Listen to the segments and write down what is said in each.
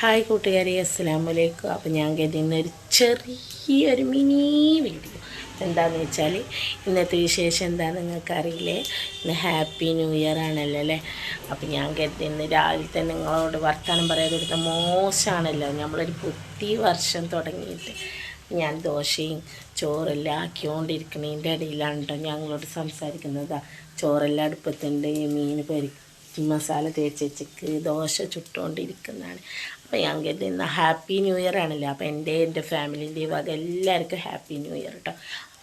Hi കൂട്ടുകാരി അസ്സാം വലൈക്കും അപ്പോൾ ഞാൻ കരുതുന്ന ഒരു ചെറിയൊരു മിനി വീഡിയോ. എന്താണെന്ന് വെച്ചാൽ ഇന്നത്തെ വിശേഷം എന്താ നിങ്ങൾക്കറിയില്ലേ? ഇന്ന് ഹാപ്പി ന്യൂ ഇയർ ആണല്ലോ അല്ലേ? അപ്പോൾ ഞാൻ കരുതുന്ന രാവിലെ തന്നെ നിങ്ങളോട് വർത്തമാനം പറയാതെ കൊടുത്ത മോശമാണല്ലോ നമ്മളൊരു പുതിയ വർഷം തുടങ്ങിയിട്ട്. ഞാൻ ദോശയും ചോറെല്ലാം ആക്കിക്കൊണ്ടിരിക്കണേന്റെ ഇടയിലാണ് കേട്ടോ ഞങ്ങളോട് സംസാരിക്കുന്നത്. ചോറെല്ലാം അടുപ്പത്തുണ്ട്. മീൻ പൊരി മസാല തേച്ച് വെച്ചിക്ക് ദോശ ചുട്ടുകൊണ്ടിരിക്കുന്നതാണ് അപ്പോൾ ഞങ്ങൾക്ക് കരുതി ഇന്ന് ഹാപ്പി ന്യൂ ഇയർ ആണല്ലോ. അപ്പോൾ എന്റെ എന്റെ ഫാമിലിന്റെ വക എല്ലാവർക്കും ഹാപ്പി ന്യൂ ഇയർ കേട്ടോ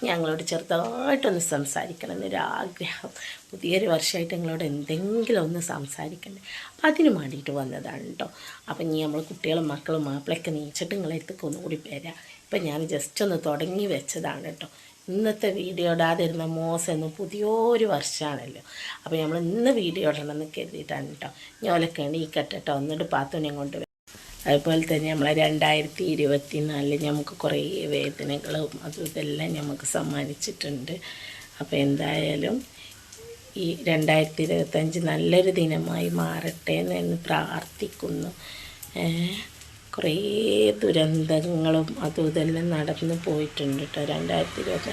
ഞങ്ങളോട് ചെറുതായിട്ടൊന്ന് സംസാരിക്കണം എന്നൊരാഗ്രഹം പുതിയൊരു വർഷമായിട്ട് ഞങ്ങളോട് എന്തെങ്കിലും ഒന്ന് സംസാരിക്കണ്ടേ. അപ്പം അതിന് വേണ്ടിയിട്ട് വന്നതാണ് കേട്ടോ അപ്പം ഇനി നമ്മൾ കുട്ടികളും മക്കളും മാപ്പിളൊക്കെ നീച്ചിട്ട് നിങ്ങളെടുത്തൊക്കെ ഒന്നുകൂടി വരാം. ഇപ്പം ഞാൻ ജസ്റ്റ് ഒന്ന് തുടങ്ങി വെച്ചതാണ് കേട്ടോ. ഇന്നത്തെ വീഡിയോ ഇടാതിരുന്ന മോശം എന്ന് പുതിയൊരു വർഷമാണല്ലോ. അപ്പോൾ നമ്മൾ ഇന്ന് വീഡിയോ ഇടണം എന്ന് കരുതിയിട്ടാണ് കേട്ടോ. ഞോലൊക്കെ എണീക്കട്ടെ കേട്ടോ. എന്നിട്ട് പാത്തുനെ കൊണ്ട്. അതുപോലെ തന്നെ നമ്മൾ രണ്ടായിരത്തി ഇരുപത്തി നാലിൽ നമുക്ക് കുറേ വേദനകളും അതും ഇതെല്ലാം നമുക്ക് സമ്മാനിച്ചിട്ടുണ്ട്. അപ്പോൾ എന്തായാലും ഈ രണ്ടായിരത്തി ഇരുപത്തഞ്ച് നല്ലൊരു ദിനമായി മാറട്ടെ എന്ന് പ്രാർത്ഥിക്കുന്നു. കുറേ ദുരന്തങ്ങളും അതും ഇതെല്ലാം നടന്നു പോയിട്ടുണ്ട് കേട്ടോ രണ്ടായിരത്തി ഇരുപത്തി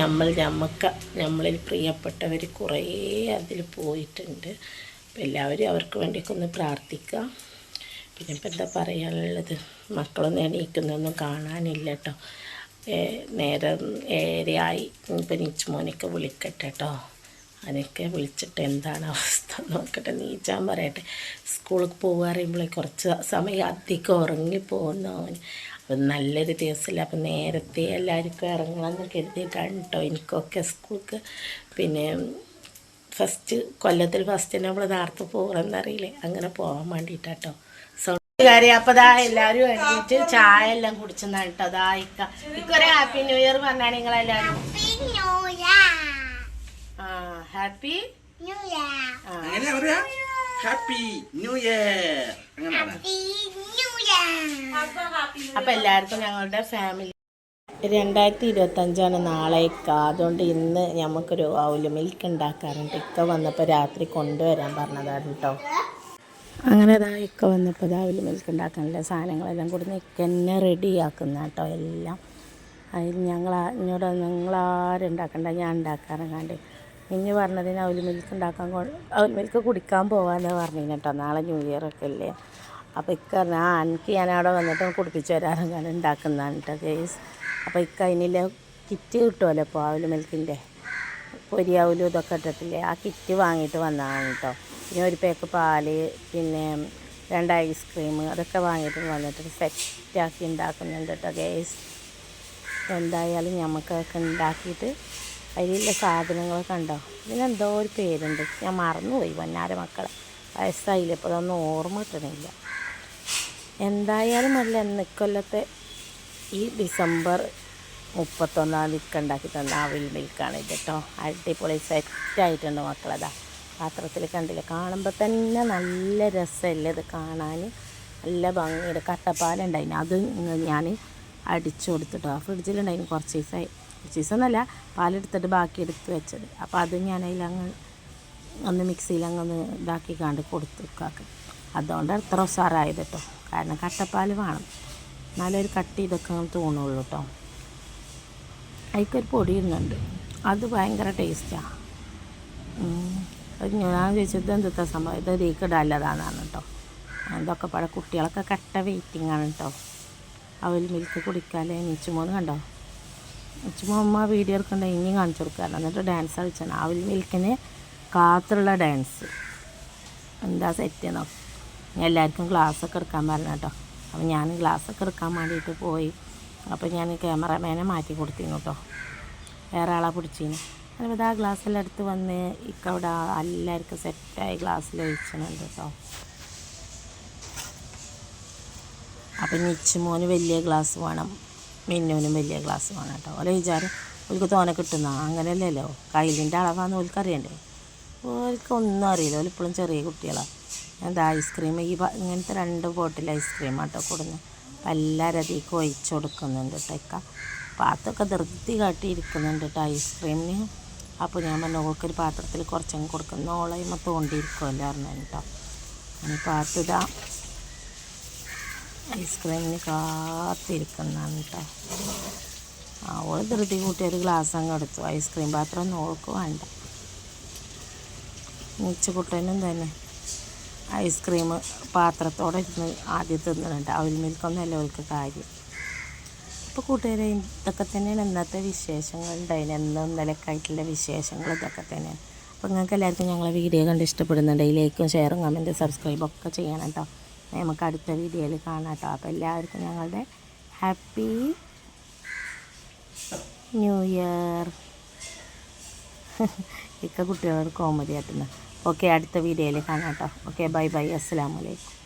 നമ്മൾ നമുക്ക് നമ്മളിൽ പ്രിയപ്പെട്ടവർ കുറേ അതിൽ പോയിട്ടുണ്ട്. അപ്പം എല്ലാവരും അവർക്ക് വേണ്ടിയൊക്കെ ഒന്ന് പ്രാർത്ഥിക്കുക പിന്നെ ഇപ്പം എന്താ പറയാനുള്ളത്? മക്കളൊന്നും എണീക്കുന്നൊന്നും കാണാനില്ല കേട്ടോ നേരം ഏഴരയായി. ഇപ്പം നിച്ചുമോനൊക്കെ വിളിക്കട്ടെ കേട്ടോ അതിനൊക്കെ വിളിച്ചിട്ട് എന്താണ് അവസ്ഥ നോക്കട്ടെ. നീച്ചാൻ പറയട്ടെ. സ്കൂളിൽ പോകുക കുറച്ച് സമയം അധികം ഉറങ്ങിപ്പോകുന്ന അപ്പം നല്ലൊരു ദിവസമില്ല. അപ്പം നേരത്തെ എല്ലാവർക്കും ഇറങ്ങണമെന്ന് കരുതിയിട്ടാണ് കേട്ടോ എനിക്കൊക്കെ സ്കൂൾക്ക് പിന്നെ ഫസ്റ്റ് കൊല്ലത്തിൽ ഫസ്റ്റ് നമ്മൾ നേരത്തെ പോകണമെന്നറിയില്ലേ അങ്ങനെ പോകാൻ വേണ്ടിയിട്ടാട്ടോ കാര്യം അപ്പൊ ദാ എല്ലാരും എണീറ്റ് ചായ എല്ലാം കുടിച്ചെന്നാണ് കേട്ടോ. അതാ ഇക്ക. ഇക്കൊരു ഹാപ്പി ന്യൂ ഇയർ പറഞ്ഞാണ് നിങ്ങളെല്ലാരും ഹാപ്പി ഇയർ. അങ്ങനെ പറയാ? Happy new year. അങ്ങനെ. അപ്പൊ എല്ലാവർക്കും ഞങ്ങളുടെ ഫാമിലി. രണ്ടായിരത്തി ഇരുപത്തഞ്ചാണ് നാളേക്ക അതുകൊണ്ട് ഇന്ന് നമുക്കൊരു ഔൽ മിൽക്ക് ഉണ്ടാക്കാറുണ്ട് ഇക്ക വന്നപ്പോൾ രാത്രി കൊണ്ടുവരാൻ പറഞ്ഞതാണ് കേട്ടോ അങ്ങനെ ഇതാ ഇക്ക വന്നപ്പോൾ ഔൽ മിൽക്ക് ഉണ്ടാക്കാനുള്ള സാധനങ്ങളെല്ലാം കൂടി ഇക്ക തന്നെ റെഡിയാക്കുന്ന കേട്ടോ എല്ലാം. അതിൽ ഞങ്ങൾ ഇങ്ങോട്ട് നിങ്ങളാരും ഉണ്ടാക്കണ്ട ഞാൻ ഉണ്ടാക്കാറങ്ങാണ്ട് ഇനി പറഞ്ഞതിന് അവൽ മിൽക്ക് ഉണ്ടാക്കാൻ അവൽ മിൽക്ക് കുടിക്കാൻ പോകാമെന്ന് പറഞ്ഞു കേട്ടോ നാളെ ന്യൂ ഇയർ ഒക്കെ അല്ലേ? അപ്പോൾ ഇക്ക ആ എനിക്ക് ഞാൻ അവിടെ വന്നിട്ട് കുടിപ്പിച്ച് തരാറങ്ങാണ്ട് ഉണ്ടാക്കുന്നതാണ് കേട്ടോ കേസ് അപ്പോൾ ഇക്ക അതിനില്ല കിറ്റ് കിട്ടുമല്ലോ ഇപ്പോൾ അവൽ മിൽക്കിന്റെ പൊരിയാവലും ഇതൊക്കെ ഇട്ടിട്ടില്ലേ? ആ കിറ്റ് വാങ്ങിയിട്ട് വന്നതാണ് കേട്ടോ പിന്നെ ഒരു പേക്ക് പാൽ പിന്നെ രണ്ട് ഐസ്ക്രീം അതൊക്കെ വാങ്ങിയിട്ട് വന്നിട്ട് സെറ്റാക്കി ഉണ്ടാക്കുന്നുണ്ട് കേട്ടോ ഗേസ് എന്തായാലും നമുക്കൊക്കെ ഉണ്ടാക്കിയിട്ട് അതിലുള്ള സാധനങ്ങൾ കണ്ടോ ഇതിനെന്തോ ഒരു പേരുണ്ട്. ഞാൻ മറന്നുപോയി വന്നാര മക്കളെ. വയസ്സായില്ല ഇപ്പോൾ അതൊന്നും ഓർമ്മ കിട്ടണില്ല. എന്തായാലും അല്ല ഇക്കൊല്ലത്തെ ഈ ഡിസംബർ മുപ്പത്തൊന്നാം തീയതി ഉണ്ടാക്കി തന്ന അവിൽ മിൽക്കാണ് ഇത് കേട്ടോ. അടിപൊളി സെറ്റായിട്ടുണ്ട് മക്കളതാ പാത്രത്തിൽ കണ്ടില്ല കാണുമ്പോൾ തന്നെ നല്ല രസമല്ലേ ഇത് കാണാൻ നല്ല ഭംഗിയുടെ കട്ടപ്പാലുണ്ടായിന്. അത് ഞാൻ അടിച്ചു കൊടുത്തിട്ടോ. ഫ്രിഡ്ജിലുണ്ടായിന് കുറച്ച് ദിവസമായി ദിവസമൊന്നുമല്ല പാലെടുത്തിട്ട് ബാക്കി എടുത്ത് വെച്ചത്. അപ്പോൾ അത് ഞാൻ അതിലങ്ങ് ഒന്ന് മിക്സിയിൽ അങ്ങ് ഒന്ന് ഇതാക്കി കണ്ട് കൊടുത്തു കാക്ക് അതുകൊണ്ട് അത്ര ഉസാറായത് കേട്ടോ കാരണം കട്ടപ്പാൽ വേണം. നല്ലൊരു കട്ടി ഇതൊക്കെ തോന്നുള്ളൂ കേട്ടോ അതിക്കൊരു പൊടി ഇടുന്നുണ്ട്. അത് ഭയങ്കര ടേസ്റ്റാണ് ഞാൻ ചോദിച്ചത് എന്തൊക്കെ സംഭവം? ഇത് ഇതിക്കിടല്ലതാണെന്നാണ് കേട്ടോ ഇതൊക്കെ പഴ കുട്ടികളൊക്കെ കട്ട വെയിറ്റിംഗ് ആണ് കേട്ടോ അവൽ മിൽക്ക് കുടിക്കാല്ലേ? നീച്ചുമോന്ന് കണ്ടോ? അമ്മ വീഡിയോ എടുക്കണ്ട ഇനിയും കാണിച്ചു കൊടുക്കാറില്ല എന്നിട്ട് ഡാൻസ് കളിച്ചാണ്. അവൽ മിൽക്കിന് കാത്തുള്ള ഡാൻസ് എന്താ സെറ്റ് നോക്കും ഞാൻ എല്ലാവർക്കും ഗ്ലാസ്സൊക്കെ എടുക്കാൻ പറഞ്ഞു കേട്ടോ അപ്പോൾ ഞാൻ ഗ്ലാസ്സൊക്കെ എടുക്കാൻ വേണ്ടിയിട്ട് പോയി. അപ്പോൾ ഞാൻ ക്യാമറമാനെ മാറ്റി കൊടുത്തിരുന്നു കേട്ടോ വേറെ ആളെ പിടിച്ചിന്. അപ്പോൾ ആ ഗ്ലാസ്സെല്ലാം എടുത്ത് വന്ന് ഇക്കവിടെ എല്ലാവർക്കും സെറ്റായി ഗ്ലാസ്സിൽ ഒഴിച്ചിട്ടുണ്ട് കേട്ടോ അപ്പം നിച്ചുമോന് വലിയ ഗ്ലാസ് വേണം. മിന്നുവിനും വലിയ ഗ്ലാസ് വേണം കേട്ടോ. ഓരോ വിചാരം ഓൾക്ക് തോനെ കിട്ടുന്ന അങ്ങനെയല്ലല്ലോ. കയ്യിലിന്റെ അളവാന്ന് ഓൾക്ക് ഒന്നും അറിയില്ല. ഓൾ ഇപ്പോഴും ചെറിയ കുട്ടികളാണ് എന്താ ഐസ്ക്രീം? ഈ ഇങ്ങനത്തെ രണ്ട് ബോട്ടിൽ ഐസ്ക്രീം ആട്ടോ കൊടുന്ന് എല്ലാവരും അതിലേക്ക് ഒഴിച്ചു കൊടുക്കുന്നുണ്ട് പാത്തൊക്കെ ധൃതി കാട്ടിയിരിക്കുന്നുണ്ട് കേട്ടോ ഐസ്ക്രീമിന്. അപ്പോൾ ഞാൻ പറഞ്ഞു ഓൾക്കൊരു പാത്രത്തിൽ കുറച്ചങ്ങ് കൊടുക്കുന്ന ഓളയുമ്പോൾ തോണ്ടിയിരിക്കുമല്ലോ പറഞ്ഞു കേട്ടോ ഇനി പാത്തിതാ ഐസ്ക്രീമിന് കാത്തിരിക്കുന്നതാണ് കേട്ടോ ഓൾ ധൃതി കൂട്ടി ഒരു ഗ്ലാസ് അങ്ങ് എടുത്തു. ഐസ്ക്രീം പാത്രം ഒന്നും ഓൾക്ക് വേണ്ട. നീച്ചുകുട്ടനും തന്നെ ഐസ്ക്രീം പാത്രത്തോടെ ഇരുന്ന് ആദ്യം തിന്നുന്നുണ്ട്. അവൽ മിൽക്കൊന്നല്ല അവൾക്ക് കാര്യം. അപ്പോൾ കൂട്ടുകാരെ ഇതൊക്കെ തന്നെയാണ് ഇന്നത്തെ വിശേഷങ്ങൾ ഉണ്ടായിന് എന്നും ഇന്നലെയൊക്കെ ആയിട്ടുള്ള വിശേഷങ്ങൾ ഇതൊക്കെ തന്നെയാണ്. അപ്പോൾ നിങ്ങൾക്ക് എല്ലാവർക്കും ഞങ്ങളെ വീഡിയോ കണ്ട് ഇഷ്ടപ്പെടുന്നുണ്ടെങ്കിൽ ലൈക്കും ഷെയറും കമന്റും സബ്സ്ക്രൈബും ഒക്കെ ചെയ്യണം കേട്ടോ നമുക്ക് അടുത്ത വീഡിയോയിൽ കാണാം കേട്ടോ. അപ്പോൾ എല്ലാവർക്കും ഞങ്ങളുടെ ഹാപ്പി ന്യൂ ഇയർ. ഇക്ക കുട്ടികളോട് കോമഡി ആട്ടുന്ന. ഓക്കെ അടുത്ത വീഡിയോയിൽ കാണാം കേട്ടോ. Okay bye bye. അസ്സാം വലൈക്കും